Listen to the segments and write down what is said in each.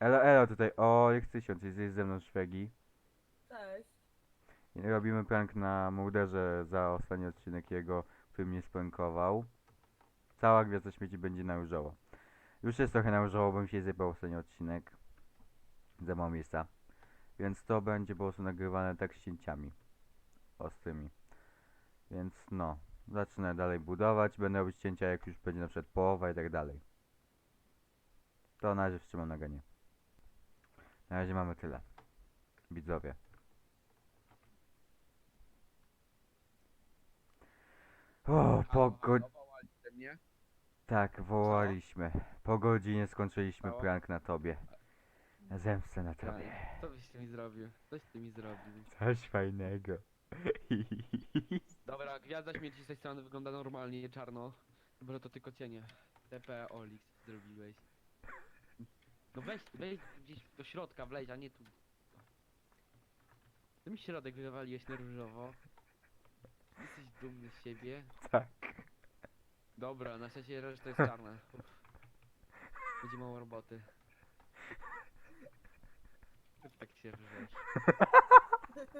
Elo, elo tutaj. O, jak 1000, jesteś ze mną szwegi. Cześć. I robimy prank na Murderze za ostatni odcinek jego, który mnie sprankował. Cała gwiazda śmieci będzie na różowo. Już jest trochę na różowo, bo mi się zjebał ostatni odcinek. Za mało miejsca. Więc to będzie po prostu nagrywane tak z cięciami. Ostrymi. Więc no. Zacznę dalej budować. Będę robić cięcia jak już będzie na przykład połowa i tak dalej. To na razie wstrzymam naganie. Na razie mamy tyle. Widzowie. O, po go... Tak, wołaliśmy. Po godzinie skończyliśmy prank na tobie. Zemstę na tobie. Co byś ty mi zrobił? Coś ty mi zrobił. Coś fajnego. Dobra, gwiazda śmieci z tej strony wygląda normalnie, nie czarno. Bo to tylko cienie. TP Olix zrobiłeś. No weź, weź gdzieś do środka wleź, a nie tu. Ty mi środek wywaliłeś na różowo. Jesteś dumny z siebie. tak. Dobra, na szczęście reszta jest czarna. Uff. Będzie mało roboty. Ty tak się rżesz?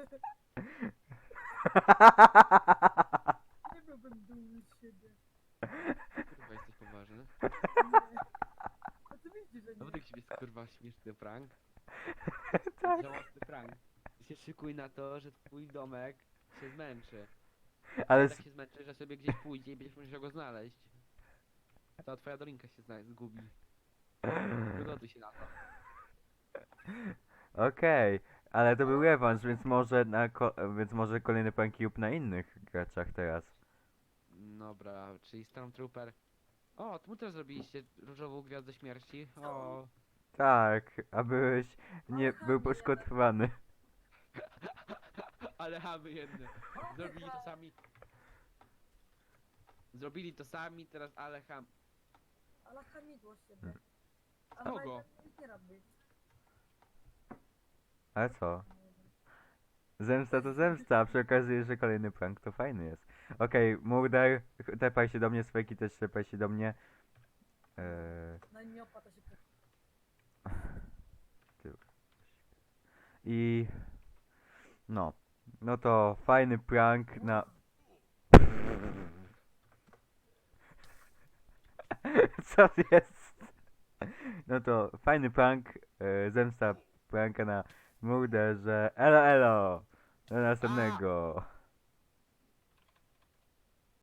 Nie byłbym dumny z siebie. Kurwa, jesteś poważny? Nie. Oczywiście, że No nie. tak się śmieszny prank. tak. Żałosny prank. Ty się szykuj na to, że twój domek się zmęczy. Ale Tak się zmęczy, że sobie gdzieś pójdzie i będziesz musiał go znaleźć. Cała twoja dolinka się zna zgubi. Przygotuj się na to. okej. Ale to był rewanż, więc może na ko- więc może kolejny prank lub na innych graczach teraz. Dobra, czyli Stormtrooper. O, tu też zrobiliście różową gwiazdę śmierci. O, Tak, a byłeś nie był poszkodowany. ale chamy jedne. Zrobili to sami. Zrobili to sami, teraz ale ham. Ale hamidło z siebie. A Kogo? fajnie nie. Ale co? Zemsta to zemsta, a przy okazji jeszcze kolejny prank, to fajny jest. Okej, Murder, tepaj się do mnie, Sweki też tepaj się do mnie. Eee, No i nie opłata się I... No. No to fajny prank na... Co jest? No to fajny prank, e, zemsta pranka na Murderze. Elo, elo! Do następnego.